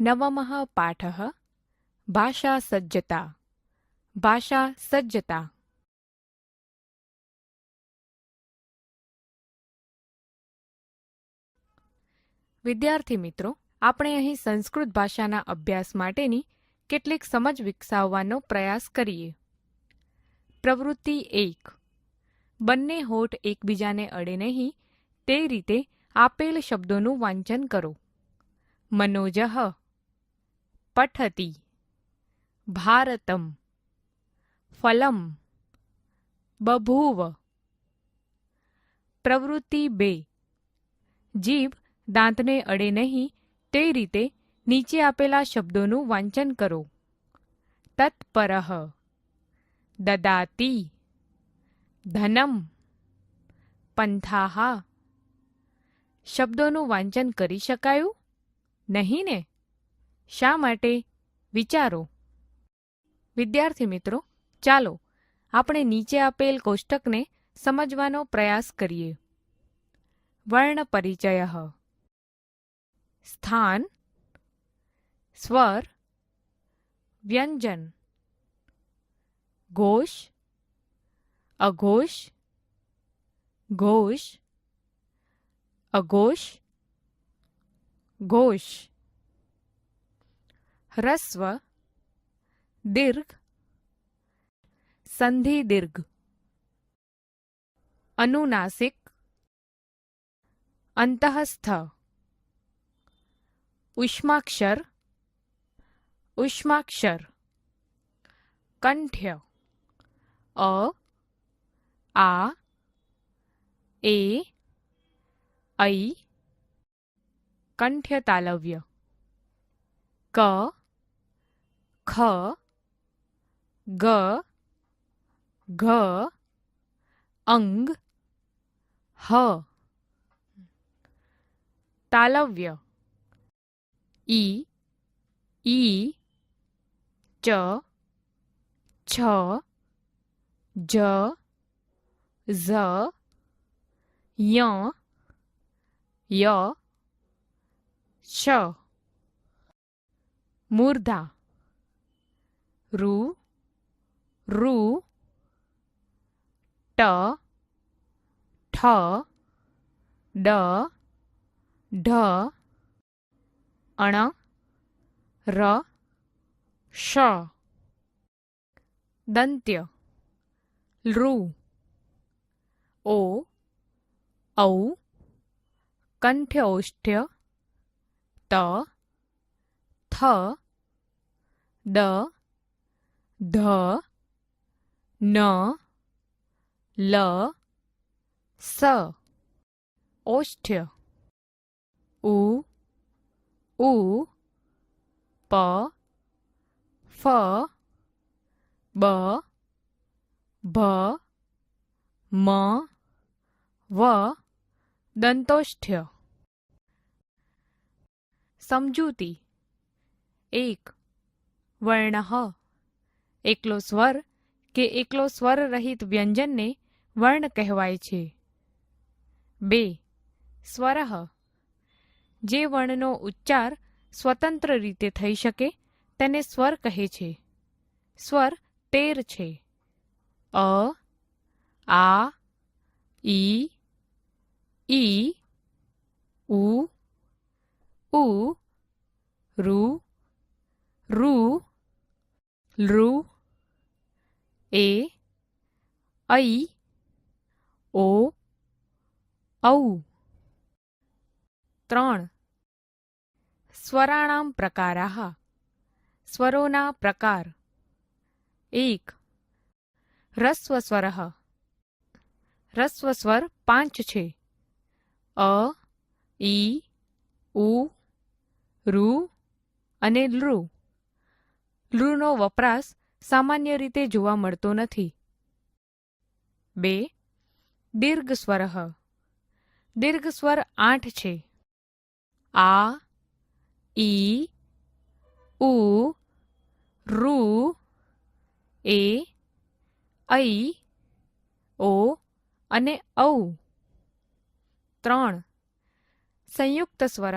નવમः પાઠઃ ભાષા સજ્જતા ભાષા સજ્જતા વિદ્યાર્થી મિત્રો આપણે અહીં સંસ્કૃત ભાષાના અભ્યાસ માટેની કેટલીક સમજ વિકસાવવાનો પ્રયાસ કરીએ. પ્રવૃત્તિ એક. બંને હોઠ એકબીજાને અડે નહીં, તે રીતે આપેલ શબ્દોનું વાંચન કરો. મનોજઃ પઠતી ભારતમ ફલમ બભૂવ પ્રવૃત્તિ બે જીભ દાંતને અડે નહીં તે રીતે નીચે આપેલા શબ્દોનું વાંચન કરો તત્પરઃ દદાતી ધનમ પંથાહા શબ્દોનું વાંચન કરી શકાયું નહીં ને શા માટે? વિચારો. વિદ્યાર્થી મિત્રો, ચાલો આપણે નીચે આપેલ કોષ્ટકને સમજવાનો પ્રયાસ કરીએ. વર્ણ પરિચય સ્થાન. સ્વર. વ્યંજન. ઘોષ. અઘોષ. ઘોષ. અઘોષ. ઘોષ. હ્રસ્વ દીર્ઘ સંધિ દીર્ઘ અનુનાસિક અંતઃસ્થ ઉષ્માક્ષર ઉષ્માક્ષર કંઠ્ય અ આ એ ઐ કંઠ્ય તાલવ્ય ક ખ ગ ઘ અંગ હ તાલવ્ય ઈ ઈ ચ છ જ ઝ ય ય શ મૂર્ધા રૂ રૂ ટ ઠ ડ ઢ અણ ર શ દંત્ય લૃ ઓ ઔ કંઠ્યોષ્ઠ્ય ત થ દ ધ ન લ સ ઓષ્ઠ્ય ઉ ઉ પ ફ બ ભ મ વ દંતોષ્ઠ્ય સમજૂતી એક વર્ણ એકલો સ્વર કે એકલો સ્વર રહિત વ્યંજનને વર્ણ કહેવાય છે. બે, સ્વર. જે વર્ણનો ઉચ્ચાર સ્વતંત્ર રીતે થઈ શકે, તેને સ્વર કહે છે. સ્વર તેર છે. અ, આ, ઈ ઈ, ઉ ઉ, રૂ રૂ, લૃ એ ઐ ઓ ઔ ત્રણ. સ્વરાણામ પ્રકારા સ્વરોના પ્રકાર. એક. રસ્વસ્વર. રસ્વસ્વર પાંચ છે. અ ઈ ઉ રૂ અને લૃ. લૃનો વપરાશ સામાન્ય રીતે જોવા મળતો નથી. બે. દીર્ઘ સ્વર દીર્ઘ સ્વર આઠ છે. આ, ઈ, ઉ, રૂ, એ, ઐ, ઓ અને ઔ. ત્રણ. સંયુક્ત સ્વર.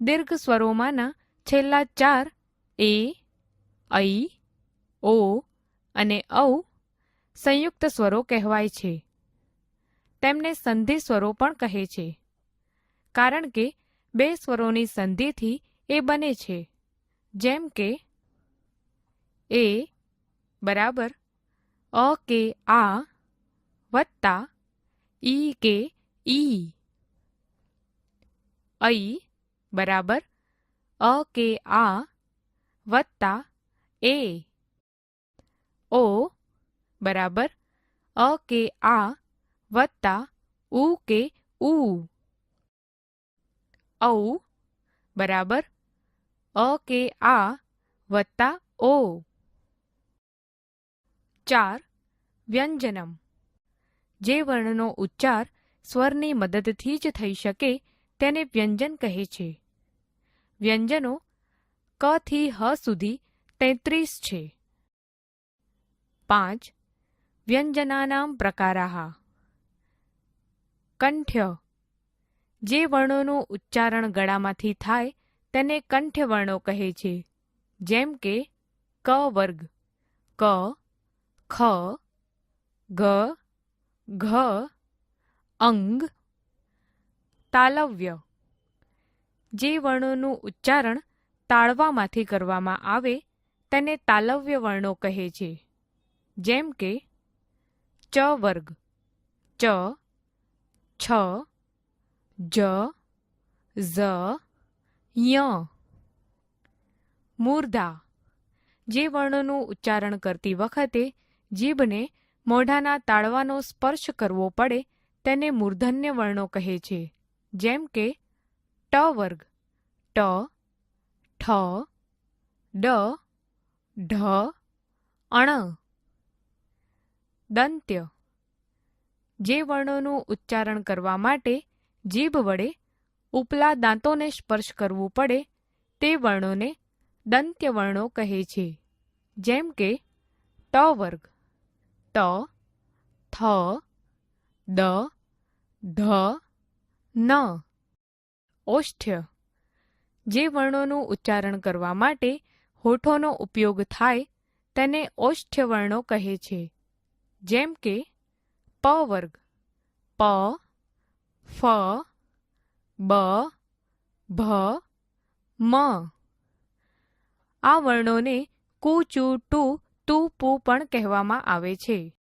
દીર્ઘ સ્વરોમાંના છેલ્લા ચાર એ ઐ ઓ અને ઔ સંયુક્ત સ્વરો કહેવાય છે. તેમને સંધિ સ્વરો પણ કહે છે. કારણ કે બે સ્વરોની સંધિથી એ બને છે. જેમ કે, એ બરાબર, અ કે આ વત્તા ઈ કે ઈ. ઐ બરાબર, અ કે આ વત્તા એ ઓ બરાબર. અ કે આ વત્તા ઉ કે ઉ. ઔ બરાબર. અ કે આ વત્તા ઓ. ચાર વ્યંજનમ. જે વર્ણનો ઉચ્ચાર સ્વરની મદદથી જ થઈ શકે તેને વ્યંજન કહે છે. વ્યંજનો ક થી હ સુધી તેત્રીસ છે. પાંચ. વ્યંજનાનામ પ્રકારાહ. કંઠ્ય. જે વર્ણોનું ઉચ્ચારણ ગળામાંથી થાય, તેને કંઠ્ય વર્ણો કહે છે. જેમ કે, ક વર્ગ. ક, ખ, ગ, ઘ, અંગ. તાલવ્ય. જે વર્ણોનું ઉચ્ચારણ તાળવામાંથી કરવામાં આવે તેને તાલવ્ય વર્ણો કહે છે. જેમ કે, ચ વર્ગ, ચ, છ, જ, ઝ, ય. મૂર્ધા, જે વર્ણોનું ઉચ્ચારણ કરતી વખતે જીભને મોઢાના તાળવાનો સ્પર્શ કરવો પડે તેને મૂર્ધન્ય વર્ણો કહે છે. જેમ કે, ટ વર્ગ, ટ, ઠ, ડ ઢ, અણ. દંત્ય. જે વર્ણોનું ઉચ્ચારણ કરવા માટે જીભ વડે ઉપલા દાંતોને સ્પર્શ કરવું પડે, તે વર્ણોને દંત્ય વર્ણો કહે છે. જેમ કે, ટ વર્ગ. ટ, થ, દ ધ ન. ઓષ્ઠ્ય. જે વર્ણોનું ઉચ્ચારણ કરવા માટે હોઠોનો ઉપયોગ થાય તેને ઓષ્ઠ્ય વર્ણો કહે છે. જેમ કે, પ વર્ગ, પ, ફ, બ, ભ, મ. આ વર્ણોને કુ, ચુ, ટુ, તુ, પુ પણ કહેવામાં આવે છે.